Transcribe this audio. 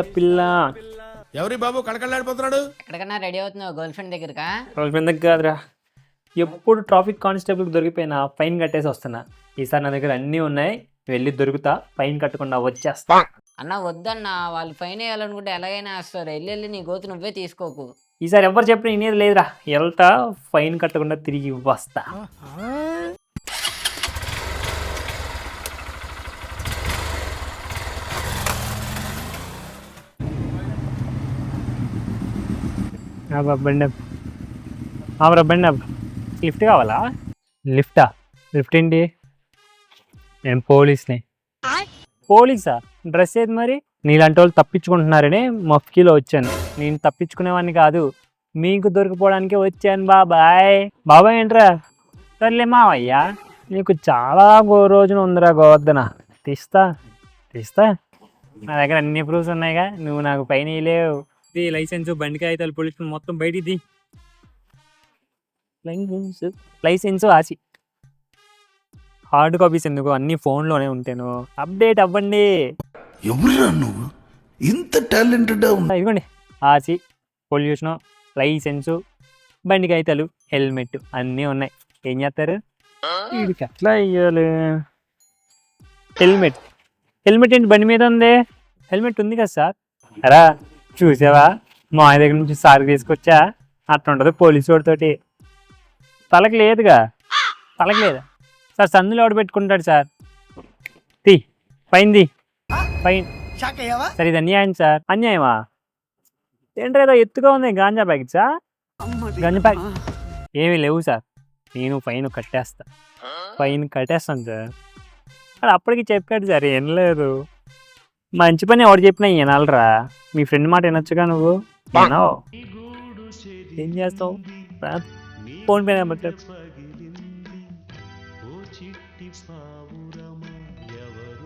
పిల్ల. ఎవరి బాబు కళకళలాడిపోతున్నాడు? ఎక్కడికన్నా రెడీ అవుతున్నావు గర్ల్ ఫ్రెండ్ దగ్గరకా? గర్ల్ ఫ్రెండ్ దగ్గర కాదురా. ఎప్పుడు ట్రాఫిక్ కానిస్టేబుల్ దొరికిపోయినా ఫైన్ కట్టేసి వస్తున్నా. ఈసారి నా దగ్గర అన్నీ ఉన్నాయి. వెళ్ళి దొరుకుతా ఫైన్ కట్టకుండా వచ్చేస్తా. అన్న వద్దన్న వాళ్ళు ఫైన్ వేయాలనుకుంటే ఎలాగైనా వేస్తారు. వెళ్ళి వెళ్ళి నీ గోతు నువ్వే తీసుకోకు. ఈసారి ఎవరు చెప్పిన ఇనేది లేదురా. వెళ్తా ఫైన్ కట్టకుండా తిరిగి వస్తా. బండి. ఆమరా బండి. లిఫ్ట్ కావాలా? లిఫ్టా? లిఫ్ట్ ఏంటి? నేను పోలీస్ని? పోలీసా? డ్రెస్ ఏది మరి? నీలాంటి వాళ్ళు తప్పించుకుంటున్నారని మఫ్కీలో వచ్చాను. నేను తప్పించుకునేవాడిని కాదు. మీకు దొరికిపోవడానికి వచ్చాను బాబాయ్. బాబాయ్ ఏంట్రా? సర్లే మావయ్యా. నీకు చాలా గో రోజున ఉందిరా గోవర్ధన. తీస్తా. తీస్తా. నా దగ్గర అన్ని ప్రూఫ్స్ ఉన్నాయిగా. నువ్వు నాకు పైన లేవు ఇది లైసెన్స్ బండి కాగితాలు పోలీస్ మొత్తం బయటిది లైసెన్స్ లైసెన్స్ ఆసి. హార్డ్ కాపీస్ ఎందుకు? అన్ని ఫోన్లోనే ఉంటాను. అప్డేట్ అవ్వండి. నువ్వు? ఇంత టాలెంటెడ్ ఆ, ఇదిగోండి. ఆర్సీ పొల్యూషను లైసెన్సు బండి కాగితాలు హెల్మెట్ అన్నీ ఉన్నాయి. ఏం చేస్తారు వీడికి ఎట్లా ఇవ్వాలి హెల్మెట్. హెల్మెట్ ఏంటి? బండి మీద ఉంది? హెల్మెట్ ఉంది కదా సార్. అరా చూసావా? మా దగ్గర నుంచి సార్ తీసుకొచ్చా? అట్లా ఉంటుంది పోలీసు వాడితోటి. తలకి లేదుగా? తలకి లేదా? సార్ సందులో ఎవడు పెట్టుకుంటాడు సార్? తీ పైంది పైన. సరే ఇది అన్యాయం సార్. అన్యాయమా? ఏంటో ఏదో ఎత్తుగా ఉంది గాంజా ప్యాకెట్సా? గాంజా ప్యాకెట్ ఏమీ లేవు సార్. నేను ఫైన్ కట్టేస్తా. ఫైన్ కట్టేస్తాను సార్. అప్పటికి చెప్పాడు సార్ ఏం లేదు. మంచి పని ఎవడు చెప్పినా వినాలరా. మీ ఫ్రెండ్ మాట వినొచ్చుగా నువ్వు? వినవు. ఏం చేస్తావు? Phone pay number